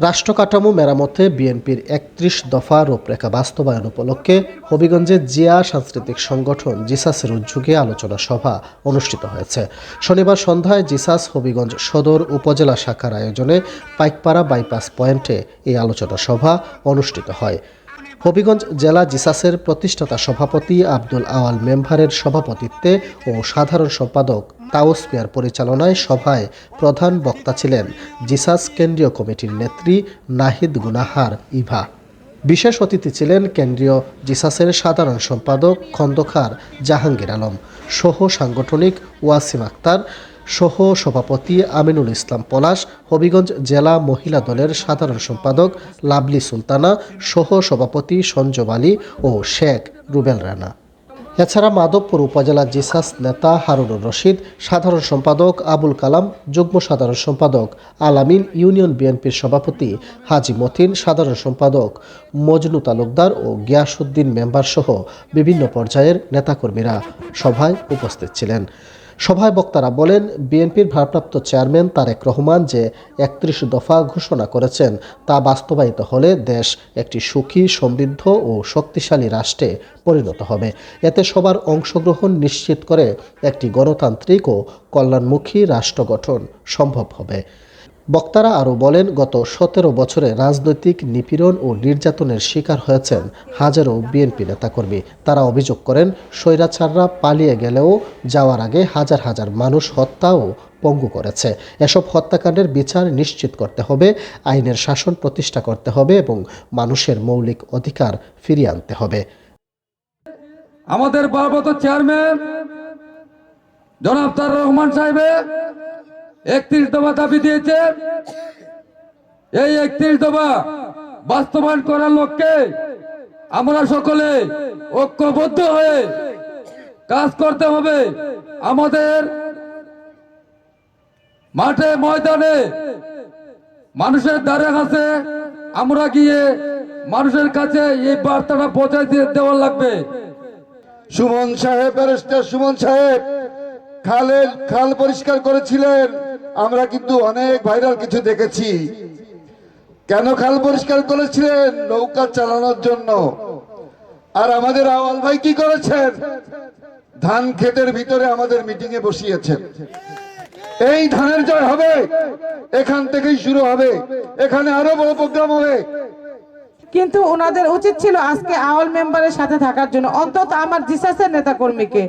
রাষ্ট্র কাঠামো মেরামতে বিএনপির একত্রিশ দফা রূপরেখা বাস্তবায়ন উপলক্ষে হবিগঞ্জে জিয়া সাংস্কৃতিক সংগঠন জিসাসের উদ্যোগে আলোচনা সভা অনুষ্ঠিত হয়েছে। শনিবার সন্ধ্যায় জিসাস হবিগঞ্জ সদর উপজেলা শাখার আয়োজনে পাইকপাড়া বাইপাস পয়েন্টে এই আলোচনা সভা অনুষ্ঠিত হয়। হবিগঞ্জ জেলা জিসাসের প্রতিষ্ঠাতা সভাপতি আব্দুল আওয়াল মেম্বারের সভাপতিত্বে ও সাধারণ সম্পাদক তাওস মিয়ার পরিচালনায় সভায় প্রধান বক্তা ছিলেন জিসাস কেন্দ্রীয় কমিটির নেত্রী নাহিদ গুনাহার ইভা। বিশেষ অতিথি ছিলেন কেন্দ্রীয় জিসাসের সাধারণ সম্পাদক খন্দকার জাহাঙ্গীর আলম, সহ সাংগঠনিক ওয়াসিম আক্তার, সহ সভাপতি আমিনুল ইসলাম পলাশ, হবিগঞ্জ জেলা মহিলা দলের সাধারণ সম্পাদক লাভলি সুলতানা, সহ সভাপতি সঞ্জব আলী ও শেখ রুবেল রানা। এছাড়া মাধবপুর উপজেলা জিসাস নেতা হারুনুর রশিদ, সাধারণ সম্পাদক আবুল কালাম, যুগ্ম সাধারণ সম্পাদক আলামিন, ইউনিয়ন বিএনপির সভাপতি হাজি মতিন, সাধারণ সম্পাদক মজনু তালুকদার ও গিয়াসুদ্দিন মেম্বার সহ বিভিন্ন পর্যায়ের নেতাকর্মীরা সভায় উপস্থিত ছিলেন। সভায় বক্তারা বলেন, বিএনপির ভারপ্রাপ্ত চেয়ারম্যান তারেক রহমান যে একত্রিশ দফা ঘোষণা করেছেন, তা বাস্তবায়িত হলে দেশ একটি সুখী, সমৃদ্ধ ও শক্তিশালী রাষ্ট্রে পরিণত হবে। এতে সবার অংশগ্রহণ নিশ্চিত করে একটি গণতান্ত্রিক ও কল্যাণমুখী রাষ্ট্র গঠন সম্ভব হবে। বক্তারা আরও বলেন, গত সতেরো বছরে রাজনৈতিক নিপীড়ন ও নির্যাতনের শিকার হয়েছেন হাজারো বিএনপি নেতাকর্মী। তারা অভিযোগ করেন, স্বৈরাচাররা পালিয়ে গেলেও যাওয়ার আগে হাজার হাজার মানুষ হত্যা ও পঙ্গু করেছে। এসব হত্যাকাণ্ডের বিচার নিশ্চিত করতে হবে, আইনের শাসন প্রতিষ্ঠা করতে হবে এবং মানুষের মৌলিক অধিকার ফিরিয়ে আনতে হবে। আমাদের চেয়ারম্যান রহমান সাহেবে একত্রিশ দফা দাবি দিয়েছে। এই একত্রিশ দফা বাস্তবায়ন করার লক্ষ্যে আমরা সকলে ঐক্যবদ্ধ হয়ে কাজ করতে হবে। আমাদের মাঠে, ময়দানে মানুষের দ্বারে কাছে আমরা গিয়ে মানুষের কাছে এই বার্তাটা দিয়ে দেওয়া লাগবে। সুমন সাহেব, ব্যারিস্টার সুমন সাহেব খালের খাল পরিষ্কার করেছিলেন। আমরা কিন্তু অনেক ভাইরাল কিছু দেখেছি। কেন খাল পরিষ্কার করেছিলেন? নৌকা চালানোর জন্য। আর আমাদের আওয়াল ভাই কি করেছেন? ধান ক্ষেতের ভিতরে আমাদের মিটিং এ বসিয়েছেন। এই ধানের জয় হবে। এখান থেকেই শুরু হবে। এখানে আরও বড় প্রোগ্রাম হবে। কিন্তু ওনাদের উচিত ছিল আজকে আওয়াল মেম্বারের সাথে থাকার জন্য, অন্তত আমার জিসাসের নেতা কর্মীকে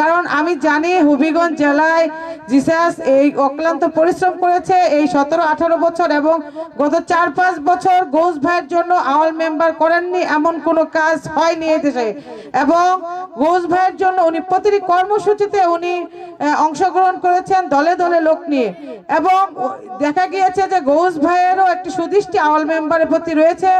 কারণ আমি জানি হবিগঞ্জ জেলায় জিসাস এই অক্লান্ত পরিশ্রম করেছে এই সতেরো, আঠারো বছর এবং গত চার, পাঁচ বছর ঘোষ ভাইয়ের জন্য আওয়াল মেম্বার করেননি এমন কোনো কাজ হয়নি দেশে। এবং ঘোষ ভাইয়ের জন্য উনি প্রতিটি কর্মসূচিতে উনি অংশগ্রহণ করেছেন দলে দলে লোক নিয়ে। এবং দেখা গিয়েছে যে ঘোষ ভাইয়েরও একটি সুদৃষ্টি আওয়াল মেম্বারের প্রতি রয়েছে।